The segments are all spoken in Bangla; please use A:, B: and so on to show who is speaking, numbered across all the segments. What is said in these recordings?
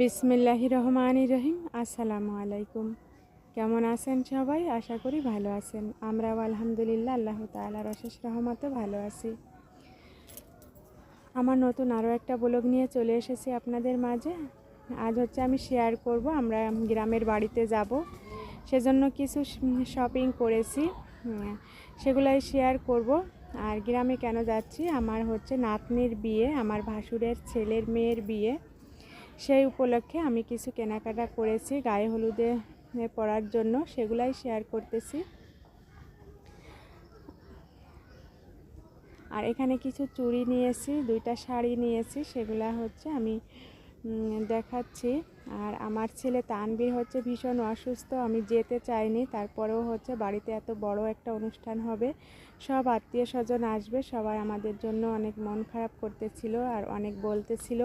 A: বিসমিল্লাহি রহমান রহিম। আসসালামু আলাইকুম। কেমন আছেন সবাই? আশা করি ভালো আছেন। আমরাও আলহামদুলিল্লাহ আল্লাহ তালার অশেষ রহমতে ভালো আছি। আমার নতুন আরও একটা ব্লগ নিয়ে চলে এসেছি আপনাদের মাঝে। আজ হচ্ছে আমি শেয়ার করব, আমরা গ্রামের বাড়িতে যাব। সেজন্য কিছু শপিং করেছি। সেগুলাই শেয়ার করব। আর গ্রামে কেন যাচ্ছি? আমার হচ্ছে নাতনির বিয়ে, আমার ভাসুরের ছেলের মেয়ের বিয়ে। সেই উপলক্ষে আমি কিছু কেনাকাটা করেছি, গায়ে হলুদে পড়ার জন্য, সেগুলাই শেয়ার করতেছি। আর এখানে কিছু চুড়ি নিয়েছি, দুইটা শাড়ি নিয়েছি, সেগুলা হচ্ছে আমি দেখাচ্ছি। আর আমার ছেলে তানবীর হচ্ছে ভীষণ অসুস্থ, আমি যেতে চাইনি। তারপরেও হচ্ছে বাড়িতে এত বড় একটা অনুষ্ঠান হবে, সব আত্মীয় স্বজন আসবে, সবাই আমাদের জন্য অনেক মন খারাপ করতেছিল আর অনেক বলতেছিল।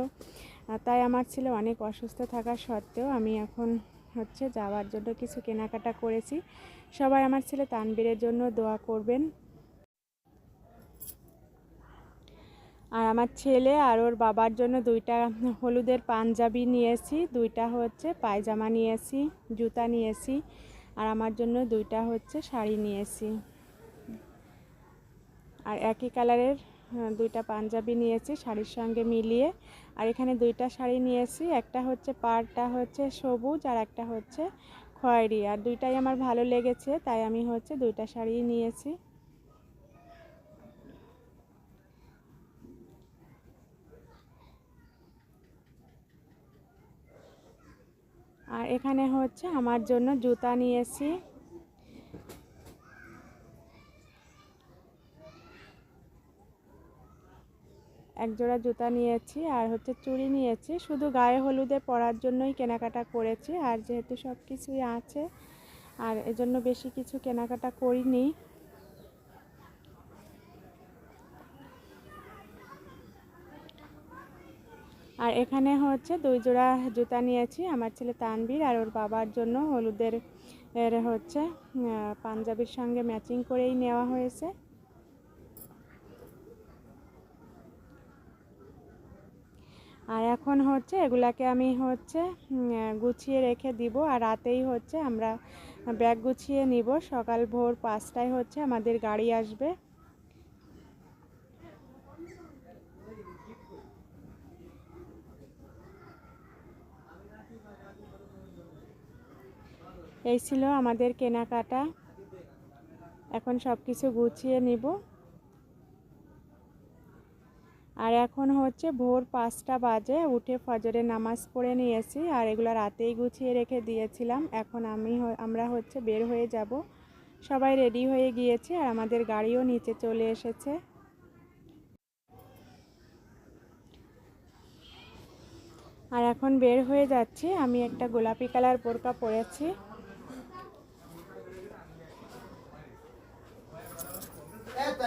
A: তাই আমার ছেলে অনেক অসুস্থ থাকা সত্ত্বেও আমি এখন হচ্ছে যাওয়ার জন্য কিছু কেনাকাটা করেছি। সবাই আমার ছেলে তানবীরের জন্য দোয়া করবেন। আর আমার ছেলে আর ওর বাবার জন্য দুইটা হলুদের পাঞ্জাবি নিয়েছি, দুইটা হচ্ছে পায়জামা নিয়েছি, জুতা নিয়েছি আর আমার জন্য দুইটা হচ্ছে শাড়ি নিয়েছি। আর একই কালারের দুইটা পাঞ্জাবি নিয়েছি শাড়ির সঙ্গে মিলিয়ে। আর এখানে দুইটা শাড়ি নিয়েছি, একটা হচ্ছে পাড়টা হচ্ছে সবুজ আর একটা হচ্ছে খয়েরি। আর দুইটাই আমার ভালো লেগেছে, তাই আমি হচ্ছে দুইটা শাড়ি নিয়েছি। আর এখানে হচ্ছে আমার জন্য জুতা নিয়েছি এক জোড়া জুতা নিয়েছি আর হচ্ছে চুড়ি নিয়েছি শুধু গায়ে হলুদে পরার জন্যই কেনাকাটা করেছি, আর যেহেতু সব কিছুই আছে, আর এজন্য বেশি কিছু কেনাকাটা করিনি। আর এখানে হচ্ছে দুই জোড়া জুতা নিয়েছি, আমার ছেলে তানবীর আর ওর বাবার জন্য হলুদের এর হচ্ছে পাঞ্জাবির সঙ্গে ম্যাচিং করেই নেওয়া হয়েছে। আর এখন হচ্ছে এগুলাকে আমি হচ্ছে গুছিয়ে রেখে দিব আর রাতেই হচ্ছে আমরা ব্যাগ গুছিয়ে নিব। সকাল ভোর পাঁচটায় হচ্ছে আমাদের গাড়ি আসবে। এই ছিল আমাদের কেনাকাটা। এখন সব কিছু গুছিয়ে নিব। আর এখন হচ্ছে ভোর পাঁচটা বাজে, উঠে ফজরে নামাজ পড়ে নিয়েছি, আর এগুলো রাতেই গুছিয়ে রেখে দিয়েছিলাম। এখন আমি আমরা হচ্ছে বের হয়ে যাব। সবাই রেডি হয়ে গিয়েছে, আর আমাদের গাড়িও নিচে চলে এসেছে। আর এখন বের হয়ে যাচ্ছি। আমি একটা গোলাপি কালার বোরকা পরেছি
B: এ, তাহলে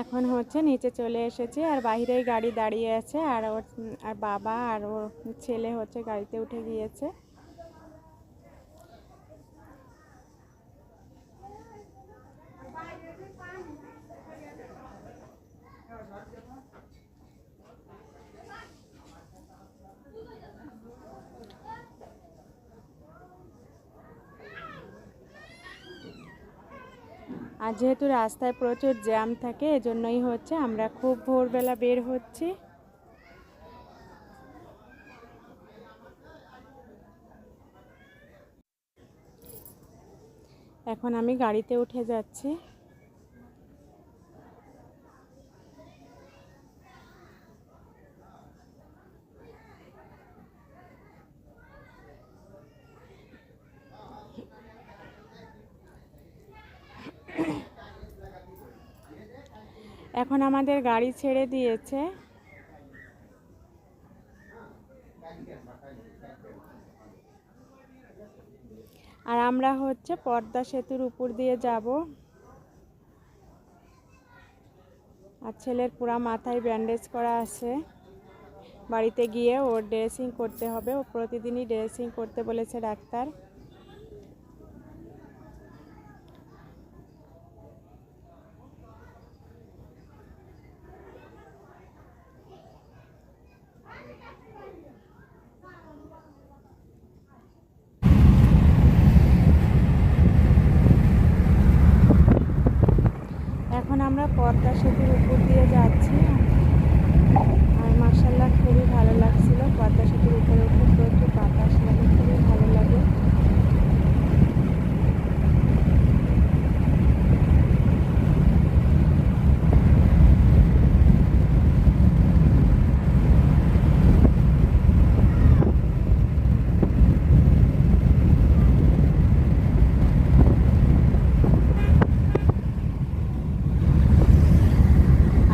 A: এখন হচ্ছে নিচে চলে এসেছে আর বাইরেই গাড়ি দাঁড়িয়ে আছে আর ওর, আর বাবা আর ওর ছেলে হচ্ছে গাড়িতে উঠে গিয়েছে। আর যেহেতু রাস্তায় প্রচুর জ্যাম থাকে, এজন্যই হচ্ছে আমরা খুব ভোরবেলা বের হচ্ছি। এখন আমি গাড়িতে উঠে যাচ্ছি। এখন আমাদের গাড়ি ছেড়ে দিয়েছে। আর আমরা হচ্ছে পদ্মা সেতুর উপর দিয়ে যাব। আর ছেলের পুরা মাথায় ব্যান্ডেজ করা আছে। বাড়িতে গিয়ে ওর ড্রেসিং করতে হবে। ও প্রতিদিনই ড্রেসিং করতে বলেছে ডাক্তার এখন আমরা পদ্মা সেতুর উপর দিয়ে যাচ্ছি আর মার্শাল্লাহ খুবই ভালো লাগছিল পদ্মা সেতুর উপরে উপর প্রচুর বাতাস লাগে খুবই ভালো লাগে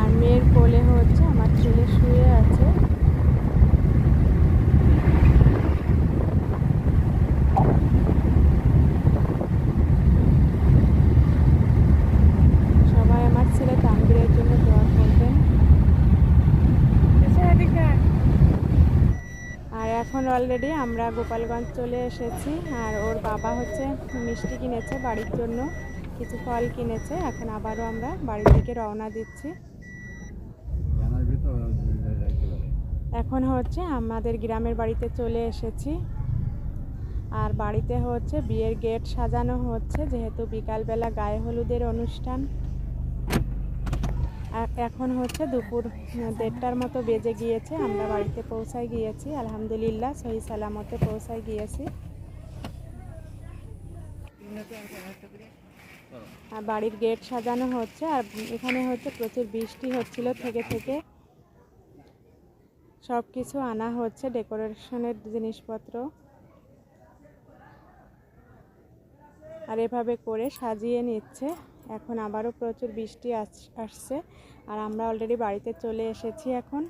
A: আর মেয়ের কোলে হচ্ছে আমার ছেলে শুয়ে আছে সবাই আমার ছেলে তানবীরের জন্য দোয়া করবেন আর এখন অলরেডি আমরা গোপালগঞ্জ চলে এসেছি আর ওর বাবা হচ্ছে মিষ্টি কিনেছে বাড়ির জন্য কিছু ফল কিনেছে এখন আবারও আমরা বাড়ির দিকে রওনা দিচ্ছি। এখন হচ্ছে আমাদের গ্রামের বাড়িতে চলে এসেছি। আর বাড়িতে হচ্ছে বিয়ের গেট সাজানো হচ্ছে যেহেতু বিকালবেলা গায়ে হলুদের অনুষ্ঠান। এখন হচ্ছে দুপুর দেড়টার মতো বেজে গিয়েছে, আমরা বাড়িতে পৌঁছায় গিয়েছি, আলহামদুলিল্লাহ, সহি সালামতে পৌঁছায় গিয়েছি। আর বাড়ির গেট সাজানো হচ্ছে, আর এখানে হচ্ছে প্রচুর বৃষ্টি হচ্ছিল থেকে থেকে। সব কিছু আনা হচ্ছে, ডেকোরেশনের জিনিসপত্র। আর এভাবে করে সাজিয়ে নিচ্ছে। এখন আবারও প্রচুর বৃষ্টি আস- আসছে আর আমরা অলরেডি বাড়িতে চলে এসেছি এখন।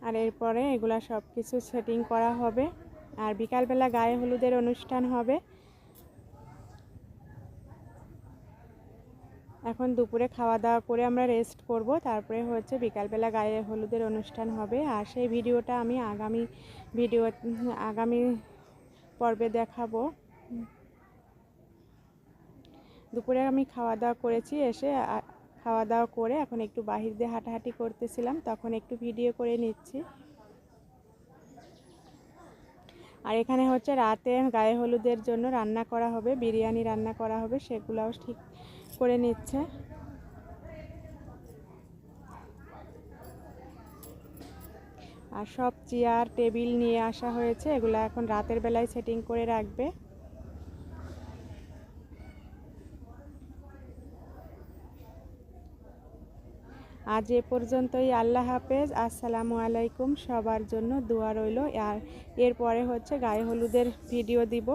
A: আর এরপরে এগুলা সব কিছু সেটিং করা হবে। আর বিকালবেলা গায়ে হলুদের অনুষ্ঠান হবে। এখন দুপুরে খাওয়া দাওয়া করে আমরা রেস্ট করব। তারপরে হচ্ছে বিকালবেলা গায়ে হলুদের অনুষ্ঠান হবে। আর সেই ভিডিওটা আমি আগামী ভিডিও আগামী পর্বে দেখাবো। দুপুরে আমি খাওয়া দাওয়া করেছি, এসে খাওয়া দাওয়া করে এখন একটু বাহির দিয়ে হাঁটাহাঁটি করতেছিলাম, তখন একটু ভিডিও করে নিচ্ছি। আর এখানে হচ্ছে রাতে গায়ে হলুদের জন্য রান্না করা হবে, বিরিয়ানি রান্না করা হবে, সেগুলোও ঠিক করে নিচ্ছে। আর সব চেয়ার, টেবিল নিয়ে আসা হয়েছে। এগুলো এখন রাতের বেলায় সেটিং করে রাখবে। আজ এ পর্যন্তই। আল্লাহ হাফেজ। আসসালামু আলাইকুম। সবার জন্য দোয়া রইল। আর এরপরে হচ্ছে গায়ে হলুদের ভিডিও দিব।